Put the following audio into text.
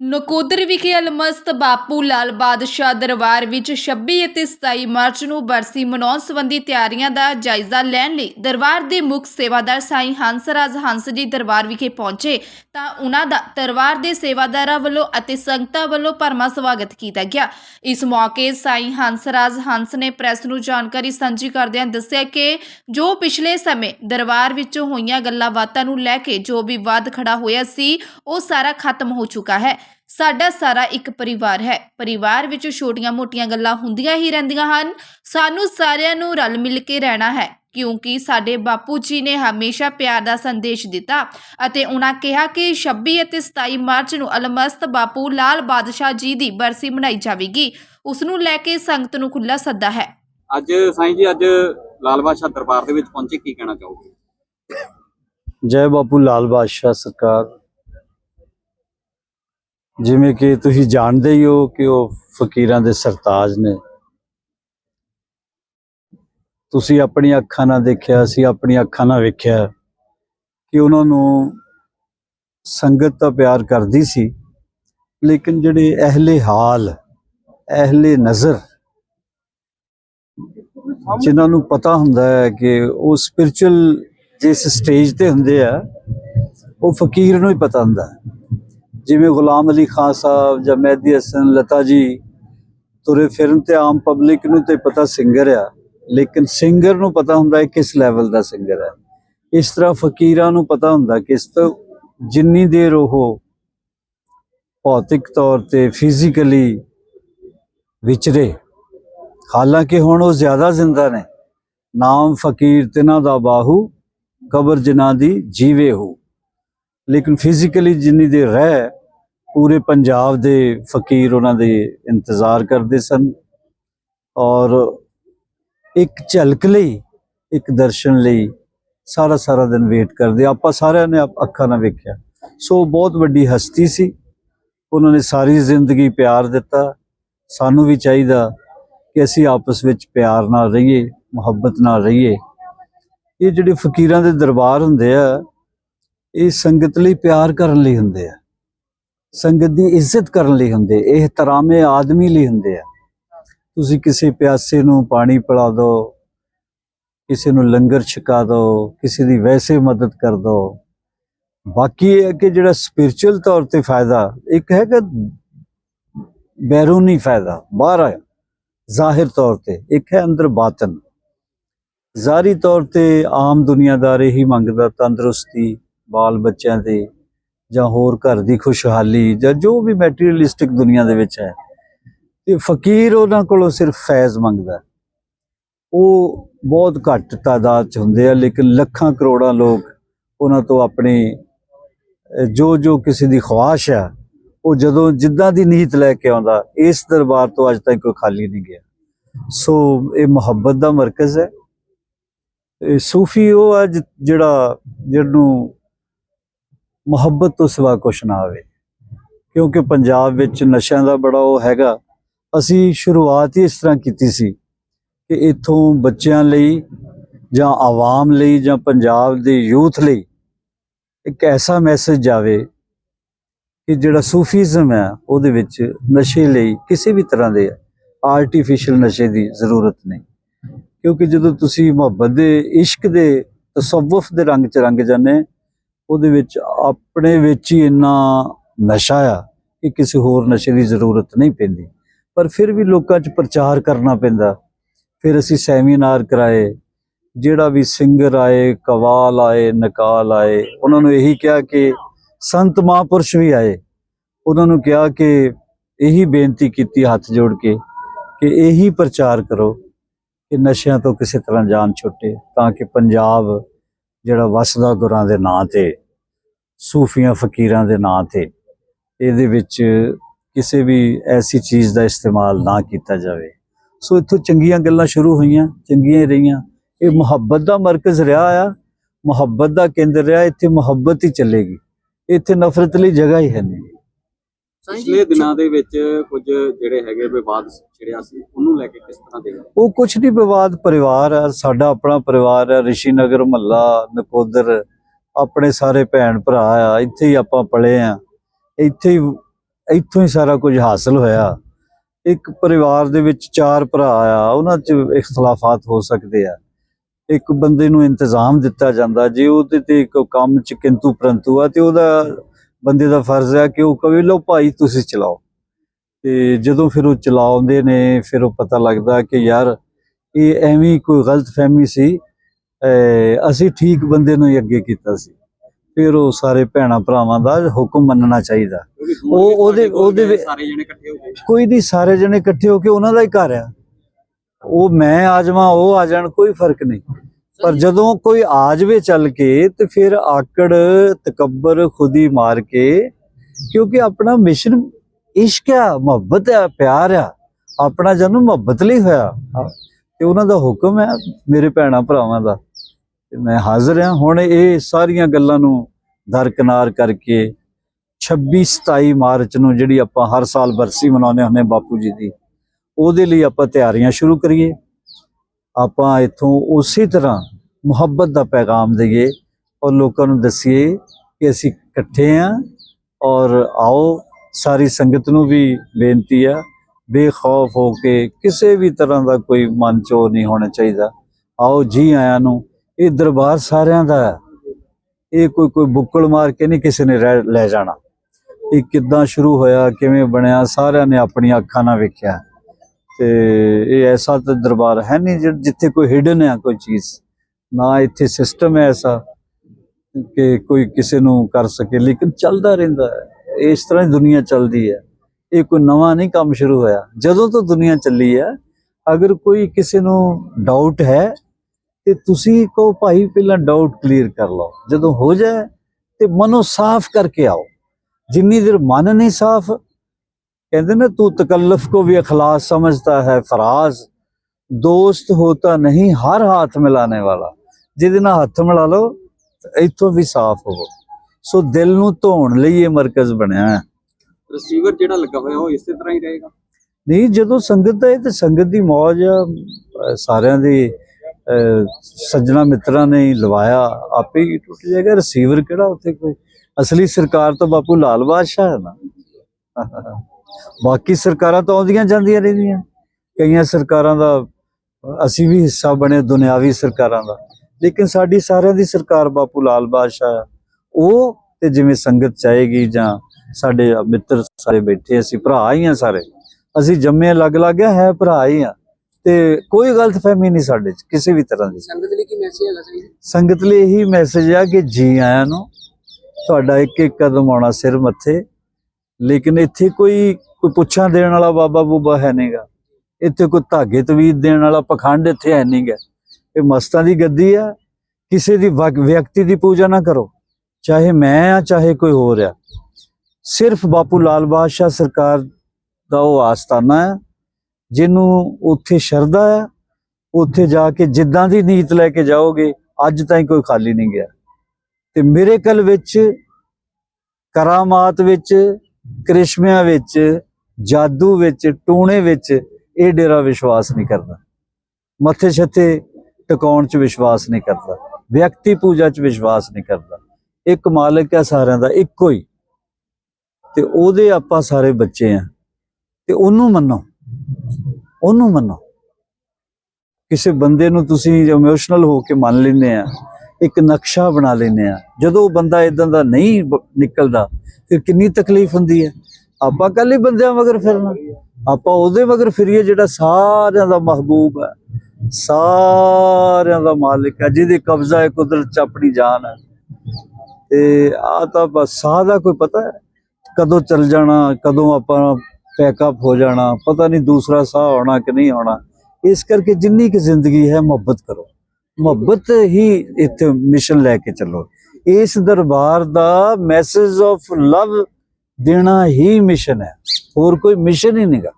ਨਕੋਦਰ ਵਿਖੇ ਅਲਮਸਤ ਬਾਪੂ ਲਾਲ ਬਾਦਸ਼ਾਹ ਦਰਬਾਰ ਵਿੱਚ 26 ਅਤੇ 27 ਮਾਰਚ ਨੂੰ ਬਰਸੀ ਮਨਾਉਣ ਸੰਬੰਧੀ ਤਿਆਰੀਆਂ ਦਾ ਜਾਇਜ਼ਾ ਲੈਣ ਲਈ ਦਰਬਾਰ ਦੇ ਮੁੱਖ ਸੇਵਾਦਾਰ ਸਾਈਂ ਹੰਸਰਾਜ ਹੰਸ ਜੀ ਦਰਬਾਰ ਵਿਖੇ ਪਹੁੰਚੇ ਤਾਂ ਉਹਨਾਂ ਦਾ ਦਰਬਾਰ ਦੇ ਸੇਵਾਦਾਰਾਂ ਵੱਲੋਂ ਅਤੇ ਸੰਗਤਾਂ ਵੱਲੋਂ ਭਰਮਾ ਸਵਾਗਤ ਕੀਤਾ ਗਿਆ। ਇਸ ਮੌਕੇ ਸਾਈਂ ਹੰਸਰਾਜ ਹੰਸ ਨੇ ਪ੍ਰੈਸ ਨੂੰ ਜਾਣਕਾਰੀ ਸਾਂਝੀ ਕਰਦਿਆਂ ਦੱਸਿਆ ਕਿ ਜੋ ਪਿਛਲੇ ਸਮੇਂ ਦਰਬਾਰ ਵਿੱਚ ਹੋਈਆਂ ਗੱਲਾਂ ਬਾਤਾਂ ਨੂੰ ਲੈ ਕੇ ਜੋ ਵੀ ਵਾਦ ਖੜਾ ਹੋਇਆ ਸੀ, ਉਹ ਸਾਰਾ ਖਤਮ ਹੋ ਚੁੱਕਾ ਹੈ। ਸਾਡਾ ਸਾਰਾ ਇੱਕ ਪਰਿਵਾਰ ਹੈ। ਪਰਿਵਾਰ ਵਿੱਚ ਛੋਟੀਆਂ-ਮੋਟੀਆਂ ਗੱਲਾਂ ਹੁੰਦੀਆਂ ਹੀ ਰਹਿੰਦੀਆਂ ਹਨ। ਸਾਨੂੰ ਸਾਰਿਆਂ ਨੂੰ ਰਲ ਮਿਲ ਕੇ ਰਹਿਣਾ ਹੈ ਕਿਉਂਕਿ ਸਾਡੇ ਬਾਪੂ ਜੀ ਨੇ ਹਮੇਸ਼ਾ ਪਿਆਰ ਦਾ ਸੰਦੇਸ਼ ਦਿੱਤਾ ਅਤੇ ਉਹਨਾਂ ਕਿਹਾ ਕਿ 26 ਅਤੇ 27 ਮਾਰਚ ਨੂੰ ਅਲਮਸਤ ਬਾਪੂ ਲਾਲ ਬਾਦਸ਼ਾਹ ਜੀ ਦੀ ਬਰਸੀ ਮਨਾਈ ਜਾਵੇਗੀ। ਉਸ ਨੂੰ ਲੈ ਕੇ ਸੰਗਤ ਨੂੰ ਖੁੱਲਾ ਸੱਦਾ ਹੈ। ਅੱਜ ਸਾਈਂ ਜੀ ਅੱਜ ਲਾਲ ਬਾਦਸ਼ਾਹ ਦਰਬਾਰ ਦੇ ਵਿੱਚ ਪਹੁੰਚੇ ਕੀ ਕਹਿਣਾ ਚਾਹੋਗੇ? ਜੈ ਬਾਪੂ ਲਾਲ ਬਾਦਸ਼ਾਹ ਸਰਕਾਰ। ਜਿਵੇਂ ਕਿ ਤੁਸੀਂ ਜਾਣਦੇ ਹੀ ਹੋ ਕਿ ਉਹ ਫਕੀਰਾਂ ਦੇ ਸਰਤਾਜ ਨੇ ਤੁਸੀਂ ਆਪਣੀਆਂ ਅੱਖਾਂ ਨਾਲ ਦੇਖਿਆ ਸੀ, ਆਪਣੀਆਂ ਅੱਖਾਂ ਨਾਲ ਵੇਖਿਆ ਕਿ ਉਹਨਾਂ ਨੂੰ ਸੰਗਤ ਤਾਂ ਪਿਆਰ ਕਰਦੀ ਸੀ, ਲੇਕਿਨ ਜਿਹੜੇ ਅਹਲੇ ਹਾਲ, ਅਹਲੇ ਨਜ਼ਰ, ਜਿਨ੍ਹਾਂ ਨੂੰ ਪਤਾ ਹੁੰਦਾ ਹੈ ਕਿ ਉਹ ਸਪਿਰਚੁਅਲ ਜਿਸ ਸਟੇਜ ਤੇ ਹੁੰਦੇ ਆ, ਉਹ ਫਕੀਰ ਨੂੰ ਹੀ ਪਤਾ ਹੁੰਦਾ ਹੈ। ਜਿਵੇਂ ਗੁਲਾਮ ਅਲੀ ਖਾਨ ਸਾਹਿਬ ਜਾਂ ਮਹਿਦੀ ਹਸਨ ਲਤਾ ਜੀ ਤੁਰੇ ਫਿਰਨ ਤੇ ਆਮ ਪਬਲਿਕ ਨੂੰ ਤੇ ਪਤਾ ਸਿੰਗਰ ਆ। ਲੇਕਿਨ ਸਿੰਗਰ ਨੂੰ ਪਤਾ ਹੁੰਦਾ ਹੈ ਕਿਸ ਲੈਵਲ ਦਾ ਸਿੰਗਰ ਹੈ। ਇਸ ਤਰ੍ਹਾਂ ਫਕੀਰਾਂ ਨੂੰ ਪਤਾ ਹੁੰਦਾ ਕਿਸ ਇਸ ਤੋਂ ਜਿੰਨੀ ਦੇਰ ਉਹ ਭੌਤਿਕ ਤੌਰ ਤੇ ਫਿਜ਼ੀਕਲੀ ਵਿਚਰੇ। ਹਾਲਾਂਕਿ ਹੁਣ ਉਹ ਜ਼ਿਆਦਾ ਜ਼ਿੰਦਾ ਨੇ। ਨਾਮ ਫਕੀਰ ਤਿਨਾਂ ਦਾ ਬਾਹੂ, ਕਬਰ ਜਿਨ੍ਹਾਂ ਦੀ ਜੀਵੇ ਹੋ। ਲੇਕਿਨ ਫਿਜ਼ੀਕਲੀ ਜਿੰਨੀ ਦੇਰ ਰਹਿ ਪੂਰੇ ਪੰਜਾਬ ਦੇ ਫਕੀਰ ਉਹਨਾਂ ਦੇ ਇੰਤਜ਼ਾਰ ਕਰਦੇ ਸਨ ਔਰ ਇੱਕ ਝਲਕ ਲਈ, ਇੱਕ ਦਰਸ਼ਨ ਲਈ ਸਾਰਾ ਸਾਰਾ ਦਿਨ ਵੇਟ ਕਰਦੇ। ਆਪਾਂ ਸਾਰਿਆਂ ਨੇ ਅੱਖਾਂ ਨਾਲ ਵੇਖਿਆ। ਸੋ ਬਹੁਤ ਵੱਡੀ ਹਸਤੀ ਸੀ। ਉਹਨਾਂ ਨੇ ਸਾਰੀ ਜ਼ਿੰਦਗੀ ਪਿਆਰ ਦਿੱਤਾ। ਸਾਨੂੰ ਵੀ ਚਾਹੀਦਾ ਕਿ ਅਸੀਂ ਆਪਸ ਵਿੱਚ ਪਿਆਰ ਨਾਲ ਰਹੀਏ, ਮੁਹੱਬਤ ਨਾਲ ਰਹੀਏ। ਇਹ ਜਿਹੜੇ ਫਕੀਰਾਂ ਦੇ ਦਰਬਾਰ ਹੁੰਦੇ ਆ, ਇਹ ਸੰਗਤ ਲਈ ਪਿਆਰ ਕਰਨ ਲਈ ਹੁੰਦੇ ਆ। ਸੰਗਤ ਦੀ ਇੱਜ਼ਤ ਕਰਨ ਲਈ ਹੁੰਦੇ, ਇਹ ਤਰਾਮੇ ਆਦਮੀ ਲਈ ਹੁੰਦੇ ਆ। ਤੁਸੀਂ ਕਿਸੇ ਪਿਆਸੇ ਨੂੰ ਪਾਣੀ ਪਿਲਾ ਦਿਓ ਕਿਸੇ ਨੂੰ ਲੰਗਰ ਛਕਾ ਦਿਓ ਕਿਸੇ ਦੀ ਵੈਸੇ ਮਦਦ ਕਰ ਦਿਓ ਬਾਕੀ ਇਹ ਹੈ ਕਿ ਜਿਹੜਾ ਸਪਿਰਚੁਅਲ ਤੌਰ ਤੇ ਫਾਇਦਾ, ਇੱਕ ਹੈਗਾ ਬੈਰੂਨੀ ਫਾਇਦਾ, ਬਾਹਰ ਆ ਜ਼ਾਹਿਰ ਤੌਰ ਤੇ, ਇੱਕ ਹੈ ਅੰਦਰ ਬਾਤਨ। ਜ਼ਾਰੀ ਤੌਰ ਤੇ ਆਮ ਦੁਨੀਆਦਾਰ ਇਹੀ ਮੰਗਦਾ, ਤੰਦਰੁਸਤੀ, ਬਾਲ ਬੱਚਿਆਂ ਦੀ ਜਾਂ ਹੋਰ ਘਰ ਦੀ ਖੁਸ਼ਹਾਲੀ ਜਾਂ ਜੋ ਵੀ ਮੈਟੀਰੀਅਲਿਸਟਿਕ ਦੁਨੀਆ ਦੇ ਵਿੱਚ ਹੈ, ਤੇ ਫਕੀਰ ਉਹਨਾਂ ਕੋਲੋਂ ਸਿਰਫ ਫੈਜ਼ ਮੰਗਦਾ ਉਹ ਬਹੁਤ ਘੱਟ ਤਾਦਾਦ ਚ ਹੁੰਦੇ ਆ, ਲੇਕਿਨ ਲੱਖਾਂ ਕਰੋੜਾਂ ਲੋਕ ਉਹਨਾਂ ਤੋਂ ਆਪਣੀ ਜੋ ਜੋ ਕਿਸੇ ਦੀ ਖੁਆਇਸ਼ ਆ, ਉਹ ਜਦੋਂ ਜਿੱਦਾਂ ਦੀ ਨੀਤ ਲੈ ਕੇ ਆਉਂਦਾ, ਇਸ ਦਰਬਾਰ ਤੋਂ ਅੱਜ ਤੱਕ ਕੋਈ ਖਾਲੀ ਨਹੀਂ ਗਿਆ। ਸੋ ਇਹ ਮੁਹੱਬਤ ਦਾ ਮਰਕਜ਼ ਹੈ। ਇਹ ਸੂਫੀ ਉਹ ਆ ਜਿਹੜਾ, ਜਿਹਨੂੰ ਮੁਹੱਬਤ ਤੋਂ ਸਿਵਾ ਕੁਛ ਨਾ ਆਵੇ। ਕਿਉਂਕਿ ਪੰਜਾਬ ਵਿੱਚ ਨਸ਼ਿਆਂ ਦਾ ਬੜਾ ਉਹ ਹੈਗਾ। ਅਸੀਂ ਸ਼ੁਰੂਆਤ ਹੀ ਇਸ ਤਰ੍ਹਾਂ ਕੀਤੀ ਸੀ ਕਿ ਇੱਥੋਂ ਬੱਚਿਆਂ ਲਈ ਜਾਂ ਆਵਾਮ ਲਈ ਜਾਂ ਪੰਜਾਬ ਦੇ ਯੂਥ ਲਈ ਇੱਕ ਐਸਾ ਮੈਸੇਜ ਜਾਵੇ ਕਿ ਜਿਹੜਾ ਸੂਫੀਜ਼ਮ ਹੈ, ਉਹਦੇ ਵਿੱਚ ਨਸ਼ੇ ਲਈ ਕਿਸੇ ਵੀ ਤਰ੍ਹਾਂ ਦੇ ਆਰਟੀਫੀਸ਼ੀਅਲ ਨਸ਼ੇ ਦੀ ਜ਼ਰੂਰਤ ਨਹੀਂ। ਕਿਉਂਕਿ ਜਦੋਂ ਤੁਸੀਂ ਮੁਹੱਬਤ ਦੇ ਇਸ਼ਕ ਦੇ ਤਸਵੁਫ ਦੇ ਰੰਗ ਚ ਰੰਗ ਜਾਂਦੇ ਉਹਦੇ ਵਿੱਚ ਆਪਣੇ ਵਿੱਚ ਹੀ ਇੰਨਾ ਨਸ਼ਾ ਆ ਕਿ ਕਿਸੇ ਹੋਰ ਨਸ਼ੇ ਦੀ ਜ਼ਰੂਰਤ ਨਹੀਂ ਪੈਂਦੀ। ਪਰ ਫਿਰ ਵੀ ਲੋਕਾਂ 'ਚ ਪ੍ਰਚਾਰ ਕਰਨਾ ਪੈਂਦਾ। ਫਿਰ ਅਸੀਂ ਸੈਮੀਨਾਰ ਕਰਾਏ, ਜਿਹੜਾ ਵੀ ਸਿੰਗਰ ਆਏ, ਕਵਾਲ ਆਏ, ਨਕਾਲ ਆਏ, ਉਹਨਾਂ ਨੂੰ ਇਹੀ ਕਿਹਾ ਕਿ ਸੰਤ ਮਹਾਂਪੁਰਸ਼ ਵੀ ਆਏ। ਉਹਨਾਂ ਨੂੰ ਕਿਹਾ ਕਿ ਇਹੀ ਬੇਨਤੀ ਕੀਤੀ ਹੱਥ ਜੋੜ ਕੇ ਕਿ ਇਹੀ ਪ੍ਰਚਾਰ ਕਰੋ ਕਿ ਨਸ਼ਿਆਂ ਤੋਂ ਕਿਸੇ ਤਰ੍ਹਾਂ ਜਾਨ ਛੁੱਟੇ, ਤਾਂ ਕਿ ਪੰਜਾਬ ਜਿਹੜਾ ਵਸਦਾ ਗੁਰਾਂ ਦੇ ਨਾਂ ਤੇ, ਸੂਫੀਆਂ ਫਕੀਰਾਂ ਦੇ ਨਾਂ ਤੇ, ਇਹਦੇ ਵਿੱਚ ਕਿਸੇ ਵੀ ਐਸੀ ਚੀਜ਼ ਦਾ ਇਸਤੇਮਾਲ ਨਾ ਕੀਤਾ ਜਾਵੇ। ਸੋ ਇੱਥੋਂ ਚੰਗੀਆਂ ਗੱਲਾਂ ਸ਼ੁਰੂ ਹੋਈਆਂ, ਚੰਗੀਆਂ ਰਹੀਆਂ। ਇਹ ਮੁਹੱਬਤ ਦਾ ਮਰਕਜ਼ ਰਿਹਾ ਆ, ਮੁਹੱਬਤ ਦਾ ਕੇਂਦਰ ਰਿਹਾ, ਇੱਥੇ ਮੁਹੱਬਤ ਹੀ ਚੱਲੇਗੀ। ਇੱਥੇ ਨਫ਼ਰਤ ਲਈ ਜਗ੍ਹਾ ਹੀ ਹੈ ਨਹੀਂ। ਪਿਛਲੇ ਦਿਨਾਂ ਦੇ ਵਿੱਚ ਕੁਝ ਜਿਹੜੇ ਹੈਗੇ ਵਿਵਾਦ ਛਿੜਿਆ ਸੀ ਉਹਨੂੰ ਲੈ ਕੇ ਕਿਸ ਤਰ੍ਹਾਂ ਦੇ ਉਹ ਕੁਛ ਨਹੀਂ ਵਿਵਾਦ ਪਰਿਵਾਰ ਹੈ ਸਾਡਾ ਆਪਣਾ ਪਰਿਵਾਰ ਹੈ ਰਿਸ਼ੀ ਨਗਰ ਮਹੱਲਾ ਨਕੋਦਰ ਆਪਣੇ ਸਾਰੇ ਭੈਣ ਭਰਾ ਆ ਇੱਥੇ ਹੀ ਆਪਾਂ ਪਲੇ ਆ। ਇੱਥੇ ਹੀ ਇੱਥੋਂ ਹੀ ਸਾਰਾ ਕੁਝ ਹਾਸਲ ਹੋਇਆ। ਇੱਕ ਪਰਿਵਾਰ ਦੇ ਵਿੱਚ ਚਾਰ ਭਰਾ ਆ ਉਹਨਾਂ 'ਚ ਇਖਤਲਾਫਾਤ ਹੋ ਸਕਦੇ ਆ। ਇੱਕ ਬੰਦੇ ਨੂੰ ਇੰਤਜ਼ਾਮ ਦਿੱਤਾ ਜਾਂਦਾ ਜੇ ਉਹਦੇ ਤੇ ਇੱਕ ਕੰਮ 'ਚ ਕਿੰਤੂ ਪ੍ਰੰਤੂ ਆ ਤੇ ਉਹਦਾ ਬੰਦੇ ਦਾ ਫਰਜ਼ ਹੈ ਕਿ ਉਹ ਕਵੇ ਲਓ ਭਾਈ ਤੁਸੀਂ ਚਲਾਓ। ਤੇ ਜਦੋਂ ਫਿਰ ਉਹ ਚਲਾਉਂਦੇ ਨੇ ਫਿਰ ਉਹ ਪਤਾ ਲੱਗਦਾ ਕਿ ਯਾਰ ਇਹ ਐਵੇਂ ਕੋਈ ਗਲਤ ਫਹਿਮੀ ਸੀ। ਅਸੀਂ ਠੀਕ ਬੰਦੇ ਨੂੰ ਅੱਗੇ ਕੀਤਾ ਸੀ। ਫਿਰ ਉਹ ਸਾਰੇ ਭੈਣਾ ਭਰਾਵਾਂ ਦਾ ਹੁਕਮ ਮੰਨਣਾ ਚਾਹੀਦਾ। ਉਹ- ਉਹਦੇ- ਉਹਦੇ ਸਾਰੇ ਜਣੇ ਇਕੱਠੇ ਹੋ ਗਏ। ਕੋਈ ਨਹੀਂ ਸਾਰੇ ਜਣੇ ਇਕੱਠੇ ਹੋ ਕੇ ਉਹਨਾਂ ਦਾ ਹੀ ਘਰ ਆ। ਉਹ ਮੈਂ ਆ ਜਾਵਾਂ ਉਹ ਆ ਜਾਣ ਕੋਈ ਫ਼ਰਕ ਨਹੀਂ। ਪਰ ਜਦੋਂ ਕੋਈ ਆ ਜਾਵੇ ਚੱਲ ਕੇ ਤੇ ਫਿਰ ਆਕੜ ਤਕੱਬਰ ਖੁਦੀ ਮਾਰ ਕੇ ਕਿਉਂਕਿ ਆਪਣਾ ਮਿਸ਼ਨ ਇਸ਼ਕ ਆ ਮੁਹੱਬਤ ਆ ਪਿਆਰ ਆ ਆਪਣਾ ਜਨਮ ਮੁਹੱਬਤ ਲਈ ਹੋਇਆ। ਤੇ ਉਹਨਾਂ ਦਾ ਹੁਕਮ ਹੈ ਮੇਰੇ ਭੈਣਾ ਭਰਾਵਾਂ ਦਾ। ਤੇ ਮੈਂ ਹਾਜ਼ਰ ਹਾਂ। ਹੁਣ ਇਹ ਸਾਰੀਆਂ ਗੱਲਾਂ ਨੂੰ ਦਰਕਨਾਰ ਕਰਕੇ 26 27 ਮਾਰਚ ਨੂੰ ਜਿਹੜੀ ਆਪਾਂ ਹਰ ਸਾਲ ਬਰਸੀ ਮਨਾਉਂਦੇ ਹੁੰਦੇ ਬਾਪੂ ਜੀ ਦੀ ਉਹਦੇ ਲਈ ਆਪਾਂ ਤਿਆਰੀਆਂ ਸ਼ੁਰੂ ਕਰੀਏ। ਆਪਾਂ ਇੱਥੋਂ ਉਸੇ ਤਰ੍ਹਾਂ ਮੁਹੱਬਤ ਦਾ ਪੈਗਾਮ ਦਈਏ ਔਰ ਲੋਕਾਂ ਨੂੰ ਦਸੀਏ ਕਿ ਅਸੀਂ ਇਕੱਠੇ ਆਂ ਔਰ ਆਓ, ਸਾਰੀ ਸੰਗਤ ਨੂੰ ਵੀ ਬੇਨਤੀ ਆ, ਬੇਖੌਫ ਹੋ ਕੇ ਕਿਸੇ ਵੀ ਤਰ੍ਹਾਂ ਦਾ ਕੋਈ ਮਨ ਚੋ ਨਹੀਂ ਹੋਣਾ ਚਾਹੀਦਾ। ਆਓ ਜੀ ਆਇਆਂ ਨੂੰ, ਇਹ ਦਰਬਾਰ ਸਾਰਿਆਂ ਦਾ ਹੈ। ਇਹ ਕੋਈ ਕੋਈ ਬੁੱਕਲ ਮਾਰ ਕੇ ਨਹੀਂ ਕਿਸੇ ਨੇ ਰਹਿ- ਲੈ ਜਾਣਾ। ਇਹ ਕਿੱਦਾਂ ਸ਼ੁਰੂ ਹੋਇਆ, ਕਿਵੇਂ ਬਣਿਆ, ਸਾਰਿਆਂ ਨੇ ਆਪਣੀਆਂ ਅੱਖਾਂ ਨਾਲ ਵੇਖਿਆ। ਤੇ ਇਹ ਐਸਾ ਤਾਂ ਦਰਬਾਰ ਹੈ ਨਹੀਂ ਜਿੱਥੇ ਕੋਈ ਹਿਡਨ ਹੈ ਕੋਈ ਚੀਜ਼। ਨਾ ਇੱਥੇ ਸਿਸਟਮ ਹੈ ਐਸਾ ਕਿ ਕੋਈ ਕਿਸੇ ਨੂੰ ਕਰ ਸਕੇ, ਲੇਕਿਨ ਚੱਲਦਾ ਰਹਿੰਦਾ ਹੈ। ਇਸ ਤਰ੍ਹਾਂ ਹੀ ਦੁਨੀਆ ਚੱਲਦੀ ਹੈ। ਇਹ ਕੋਈ ਨਵਾਂ ਨਹੀਂ ਕੰਮ ਸ਼ੁਰੂ ਹੋਇਆ। ਜਦੋਂ ਤੋਂ ਦੁਨੀਆ ਚੱਲੀ ਹੈ, ਅਗਰ ਕੋਈ ਕਿਸੇ ਨੂੰ ਡਾਊਟ ਹੈ, ਤੇ ਤੁਸੀਂ ਕਹੋ, ਭਾਈ, ਪਹਿਲਾਂ ਡਾਊਟ ਕਲੀਅਰ ਕਰ ਲਓ। ਜਦੋਂ ਹੋ ਜਾਏ, ਤੇ ਮਨੋਂ ਸਾਫ਼ ਕਰਕੇ ਆਓ। ਜਿੰਨੀ ਦੇਰ ਮਨ ਨਹੀਂ ਸਾਫ਼ कहते ना तू तकल्लफ को भी अखलास समझता है फराज ਦੋਸਤ ਹੋਤਾ ਨਹੀਂ ਹਰ ਹੱਥ ਮਿਲਾਣੇ ਵਾਲਾ। ਜਿਹਦੇ ਨਾਲ ਹੱਥ ਮਿਲਾ ਲਓ ਇੱਥੋਂ ਵੀ ਸਾਫ਼ ਹੋਵੋ। ਸੋ ਦਿਲ ਨੂੰ ਧੋਣ ਲਈ ਇਹ ਮਰਕਜ਼ ਬਣਿਆ ਹੈ। ਰਿਸੀਵਰ ਜਿਹੜਾ ਲੱਗਾ ਹੋਇਆ ਉਹ ਇਸੇ ਤਰ੍ਹਾਂ ਹੀ ਰਹੇਗਾ? ਨਹੀਂ ਜਦੋਂ ਸੰਗਤ ਹੈ ਤੇ ਸੰਗਤ ਦੀ ਮौज ਸਾਰਿਆਂ ਦੀ ਸੱਜਣਾ ਮਿੱਤਰਾਂ ਨੇ ਲਵਾਇਆ। ਆਪੇ ਹੀ ਟੁੱਟ ਜਾਏਗਾ। ਰਿਸੀਵਰ ਕਿਹੜਾ ਉੱਥੇ ਕੋਈ? ਅਸਲੀ ਸਰਕਾਰ ਤਾਂ ਬਾਪੂ ਲਾਲ ਬਾਦਸ਼ਾਹ ਹੈ ਨਾ। ਬਾਕੀ ਸਰਕਾਰਾਂ ਤਾਂ ਆਉਂਦੀਆਂ ਜਾਂਦੀਆਂ ਰਹਿੰਦੀਆਂ। ਕਈਆਂ ਸਰਕਾਰਾਂ ਦਾ ਅਸੀਂ ਵੀ ਹਿੱਸਾ ਬਣੇ ਦੁਨਿਆਵੀ ਸਰਕਾਰਾਂ ਦਾ। ਲੇਕਿਨ ਸਾਡੀ ਸਾਰਿਆਂ ਦੀ ਸਰਕਾਰ ਬਾਪੂ ਲਾਲ ਬਾਦਸ਼ਾਹ। ਉਹ ਤੇ ਜਿਵੇਂ ਸੰਗਤ ਚਾਹੇਗੀ ਜਾਂ ਸਾਡੇ ਮਿੱਤਰ ਸਾਰੇ ਬੈਠੇ ਅਸੀਂ ਭਰਾ ਹੀ ਆ ਸਾਰੇ। ਅਸੀਂ ਜੰਮੇ ਅਲੱਗ ਅਲੱਗ ਹੈ ਭਰਾ ਹੀ ਆ। ਤੇ ਕੋਈ ਗਲਤ ਫਹਿਮੀ ਨਹੀਂ ਸਾਡੇ ਚ ਕਿਸੇ ਵੀ ਤਰ੍ਹਾਂ ਦੀ। ਸੰਗਤ ਲਈ ਕੀ ਮੈਸੇਜ ਹੈਗਾ ਸਹੀ ਸੰਗਤ ਲਈ ਇਹੀ ਮੈਸੇਜ ਆ ਕਿ ਜੀ ਆਇਆਂ ਨੂੰ ਤੁਹਾਡਾ ਇੱਕ ਇੱਕ ਕਦਮ ਆਉਣਾ ਸਿਰ ਮੱਥੇ। ਲੇਕਿਨ ਇੱਥੇ ਕੋਈ ਕੋਈ ਪੁੱਛਾਂ ਦੇਣ ਵਾਲਾ ਬਾਬਾ ਬੂਬਾ ਹੈ ਨਹੀਂਗਾ ਇੱਥੇ ਕੋਈ ਧਾਗੇ ਤਵੀਤ ਦੇਣ ਵਾਲਾ ਪਖੰਡ ਇੱਥੇ ਹੈ ਨਹੀਂਗਾ ਇਹ ਮਸਤਾਂ ਦੀ ਗੱਦੀ ਆ ਕਿਸੇ ਦੀ ਵਕ- ਵਿਅਕਤੀ ਦੀ ਪੂਜਾ ਨਾ ਕਰੋ। ਚਾਹੇ ਮੈਂ ਆ, ਚਾਹੇ ਕੋਈ ਹੋਰ ਆ। ਸਿਰਫ ਬਾਪੂ ਲਾਲ ਬਾਦਸ਼ਾਹ ਸਰਕਾਰ ਦਾ ਉਹ ਆਸਤਾਨਾ ਹੈ, ਜਿਹਨੂੰ ਉੱਥੇ ਸ਼ਰਧਾ ਆ ਉੱਥੇ ਜਾ ਕੇ ਜਿੱਦਾਂ ਦੀ ਨੀਤ ਲੈ ਕੇ ਜਾਓਗੇ, ਅੱਜ ਤਾਈਂ ਕੋਈ ਖਾਲੀ ਨਹੀਂ ਗਿਆ। ਤੇ ਮੇਰੇ ਮਿਰੇਕਲ ਵਿੱਚ, ਕਰਾਮਾਤ ਵਿੱਚ ਕ੍ਰਿਸ਼ਮਿਆਂ ਵਿੱਚ, ਜਾਦੂ ਵਿੱਚ, ਟੂਣੇ ਵਿੱਚ ਇਹ ਡੇਰਾ ਵਿਸ਼ਵਾਸ ਨਹੀਂ ਕਰਦਾ। ਮੱਥੇ ਛੱਤੇ ਟਿਕਾਉਣ 'ਚ ਵਿਸ਼ਵਾਸ ਨਹੀਂ ਕਰਦਾ। ਵਿਅਕਤੀ ਪੂਜਾ 'ਚ ਵਿਸ਼ਵਾਸ ਨਹੀਂ ਕਰਦਾ। ਇੱਕ ਮਾਲਕ ਹੈ ਸਾਰਿਆਂ ਦਾ ਇੱਕੋ ਹੀ। ਤੇ ਉਹਦੇ ਆਪਾਂ ਸਾਰੇ ਬੱਚੇ ਆ। ਤੇ ਉਹਨੂੰ ਮੰਨੋ। ਉਹਨੂੰ ਮੰਨੋ। ਕਿਸੇ ਬੰਦੇ ਨੂੰ ਤੁਸੀਂ ਇਮੋਸ਼ਨਲ ਹੋ ਕੇ ਮੰਨ ਲੈਂਦੇ ਆ। ਇੱਕ ਨਕਸ਼ਾ ਬਣਾ ਲੈਂਦੇ ਆ ਜਦੋਂ ਬੰਦਾ ਇਦਾਂ ਦਾ ਨਹੀਂ ਨਿਕਲਦਾ, ਫਿਰ ਕਿੰਨੀ ਤਕਲੀਫ ਹੁੰਦੀ ਹੈ? ਆਪਾਂ ਕੱਲ ਹੀ ਬੰਦਿਆਂ ਮਗਰ ਫਿਰਨਾ। ਆਪਾਂ ਉਹਦੇ ਮਗਰ ਫਿਰੀਏ ਜਿਹੜਾ ਸਾਰਿਆਂ ਦਾ ਮਹਿਬੂਬ ਹੈ। ਸਾਰਿਆਂ ਦਾ ਮਾਲਿਕ ਹੈ, ਜਿਹਦੇ ਕਬਜ਼ਾ ਹੈ, ਕੁਦਰਤ ਚ ਆਪਣੀ ਜਾਨ ਹੈ। ਤੇ ਆ ਤਾਂ ਬਸ ਸਾਹ ਦਾ ਕੋਈ ਪਤਾ ਹੈ? ਕਦੋਂ ਚੱਲ ਜਾਣਾ, ਕਦੋਂ ਆਪਾਂ ਪੈਕਅਪ ਹੋ ਜਾਣਾ, ਪਤਾ ਨਹੀਂ ਦੂਸਰਾ ਸਾਹ ਆਉਣਾ ਕਿ ਨਹੀਂ ਆਉਣਾ। ਇਸ ਕਰਕੇ ਜਿੰਨੀ ਕਿ ਜ਼ਿੰਦਗੀ ਹੈ ਮੁਹੱਬਤ ਕਰੋ। ਮੁਹੱਬਤ ਹੀ ਇੱਥੇ ਮਿਸ਼ਨ ਲੈ ਕੇ ਚੱਲੋ। ਇਸ ਦਰਬਾਰ ਦਾ ਮੈਸੇਜ ਆਫ ਲਵ ਦੇਣਾ ਹੀ ਮਿਸ਼ਨ ਹੈ। ਹੋਰ ਕੋਈ ਮਿਸ਼ਨ ਹੀ ਨਹੀਂਗਾ